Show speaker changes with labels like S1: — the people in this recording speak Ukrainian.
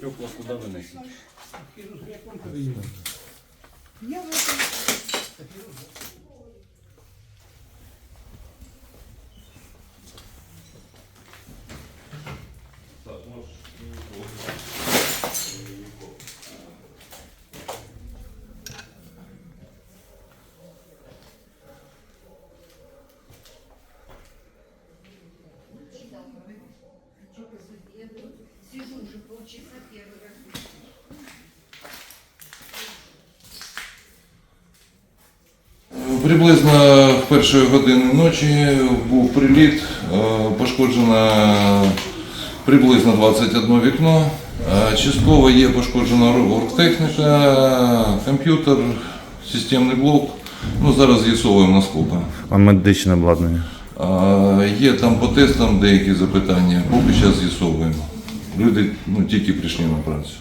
S1: Стекла куда выносить?
S2: Я в этом...
S3: 161
S4: Приблизно в першої години ночі був приліт, е, пошкоджено приблизно 21 вікно. Е, частково є пошкоджена оргтехніка, комп'ютер, системний блок. Ну, Зараз з'ясовуємо наскільки.
S5: А медичне обладнання?
S4: Е, є там по тестам деякі запитання, поки зараз з'ясовуємо. Люди ну, тільки прийшли на працю.